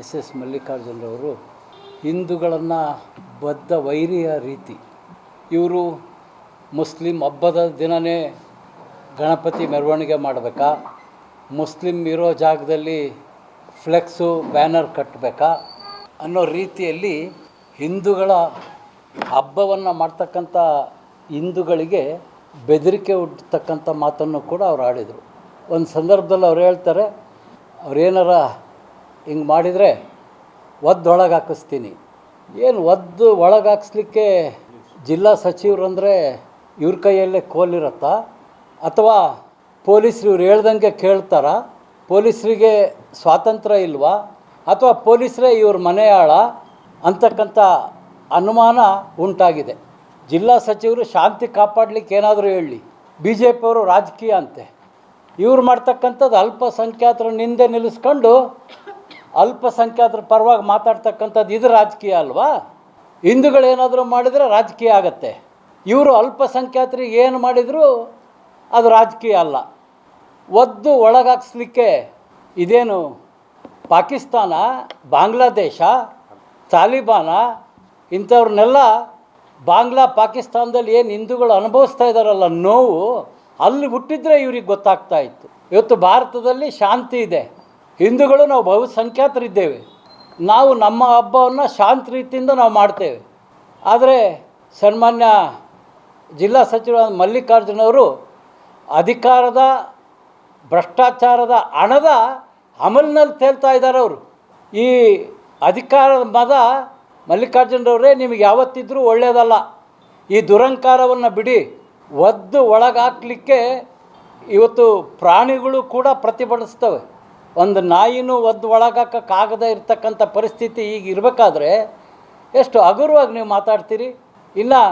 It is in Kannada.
ಎಸ್ ಎಸ್ ಮಲ್ಲಿಕಾರ್ಜುನರವರು ಹಿಂದೂಗಳನ್ನು ಬದ್ಧ ವೈರಿಯ ರೀತಿ. ಇವರು ಮುಸ್ಲಿಂ ಹಬ್ಬದ ದಿನವೇ ಗಣಪತಿ ಮೆರವಣಿಗೆ ಮಾಡಬೇಕಾ? ಮುಸ್ಲಿಂ ಇರೋ ಜಾಗದಲ್ಲಿ ಫ್ಲೆಕ್ಸು, ಬ್ಯಾನರ್ ಕಟ್ಟಬೇಕಾ ಅನ್ನೋ ರೀತಿಯಲ್ಲಿ ಹಿಂದೂಗಳ ಹಬ್ಬವನ್ನು ಮಾಡ್ತಕ್ಕಂಥ ಹಿಂದೂಗಳಿಗೆ ಬೆದರಿಕೆ ಹುಟ್ಟತಕ್ಕಂಥ ಮಾತನ್ನು ಕೂಡ ಅವ್ರು ಆಡಿದರು. ಒಂದು ಸಂದರ್ಭದಲ್ಲಿ ಅವ್ರು ಹೇಳ್ತಾರೆ ಅವ್ರೇನಾರ ಹಿಂಗೆ ಮಾಡಿದರೆ ಒದ್ದೊಳಗೆ ಹಾಕಿಸ್ತೀನಿ ಏನು ಒದ್ದು ಒಳಗೆ ಹಾಕ್ಸ್ಲಿಕ್ಕೆ ಜಿಲ್ಲಾ ಸಚಿವರಂದರೆ ಇವ್ರ ಕೈಯಲ್ಲೇ ಕೋಲಿರತ್ತಾ ಅಥವಾ ಪೊಲೀಸರು ಇವ್ರು ಹೇಳ್ದಂಗೆ ಕೇಳ್ತಾರಾ? ಪೊಲೀಸರಿಗೆ ಸ್ವಾತಂತ್ರ್ಯ ಇಲ್ವಾ? ಅಥವಾ ಪೊಲೀಸರೇ ಇವ್ರ ಮನೆಯಾಳ? ಅಂತಕ್ಕಂಥ ಅನುಮಾನ ಉಂಟಾಗಿದೆ. ಜಿಲ್ಲಾ ಸಚಿವರು ಶಾಂತಿ ಕಾಪಾಡಲಿಕ್ಕೆ ಏನಾದರೂ ಹೇಳಿ. ಬಿ ಜೆ ಪಿಯವರು ರಾಜಕೀಯ ಅಂತೆ. ಇವ್ರು ಮಾಡ್ತಕ್ಕಂಥದ್ದು ಅಲ್ಪಸಂಖ್ಯಾತರ ನಿಂದೆ ನಿಲ್ಲಿಸ್ಕೊಂಡು ಅಲ್ಪಸಂಖ್ಯಾತರ ಪರವಾಗಿ ಮಾತಾಡ್ತಕ್ಕಂಥದ್ದು ಇದು ರಾಜಕೀಯ ಅಲ್ವಾ? ಹಿಂದೂಗಳೇನಾದರೂ ಮಾಡಿದರೆ ರಾಜಕೀಯ ಆಗತ್ತೆ. ಇವರು ಅಲ್ಪಸಂಖ್ಯಾತರಿಗೆ ಏನು ಮಾಡಿದರೂ ಅದು ರಾಜಕೀಯ ಅಲ್ಲ. ಒದ್ದು ಒಳಗಾಕ್ಸ್ಲಿಕ್ಕೆ ಇದೇನು ಪಾಕಿಸ್ತಾನ, ಬಾಂಗ್ಲಾದೇಶ, ತಾಲಿಬಾನ ಇಂಥವ್ರನ್ನೆಲ್ಲ ಬಾಂಗ್ಲಾ ಪಾಕಿಸ್ತಾನದಲ್ಲಿ ಏನು ಹಿಂದೂಗಳು ಅನುಭವಿಸ್ತಾ ಇದ್ದಾರಲ್ಲ ನೋವು ಅಲ್ಲಿ ಹುಟ್ಟಿದ್ರೆ ಇವ್ರಿಗೆ ಗೊತ್ತಾಗ್ತಾ ಇತ್ತು. ಇವತ್ತು ಭಾರತದಲ್ಲಿ ಶಾಂತಿ ಇದೆ. ಹಿಂದೂಗಳು ನಾವು ಬಹುಸಂಖ್ಯಾತರಿದ್ದೇವೆ. ನಾವು ನಮ್ಮ ಹಬ್ಬವನ್ನು ಶಾಂತ ರೀತಿಯಿಂದ ನಾವು ಮಾಡ್ತೇವೆ. ಆದರೆ ಸನ್ಮಾನ್ಯ ಜಿಲ್ಲಾ ಸಚಿವ ಮಲ್ಲಿಕಾರ್ಜುನವರು ಅಧಿಕಾರದ, ಭ್ರಷ್ಟಾಚಾರದ ಹಣದ ಅಮಲ್ನಲ್ಲಿ ತೇಲ್ತಾ ಇದ್ದಾರೆ ಅವರು. ಈ ಅಧಿಕಾರದ ಮದ ಮಲ್ಲಿಕಾರ್ಜುನರವರೇ ನಿಮಗೆ ಯಾವತ್ತಿದ್ರೂ ಒಳ್ಳೆಯದಲ್ಲ ಈ ದುರಂಕಾರವನ್ನು ಬಿಡಿ. ಒದ್ದು ಒಳಗಾಕ್ಲಿಕ್ಕೆ ಇವತ್ತು ಪ್ರಾಣಿಗಳು ಕೂಡ ಪ್ರತಿಭಟಿಸ್ತವೆ. ಒಂದು ನಾಯಿನೂ ಒದ್ದು ಕಾಗದ ಇರ್ತಕ್ಕಂಥ ಪರಿಸ್ಥಿತಿ ಈಗ ಇರಬೇಕಾದ್ರೆ ಎಷ್ಟು ಹಗುರವಾಗಿ ನೀವು ಮಾತಾಡ್ತೀರಿ? ಇನ್ನು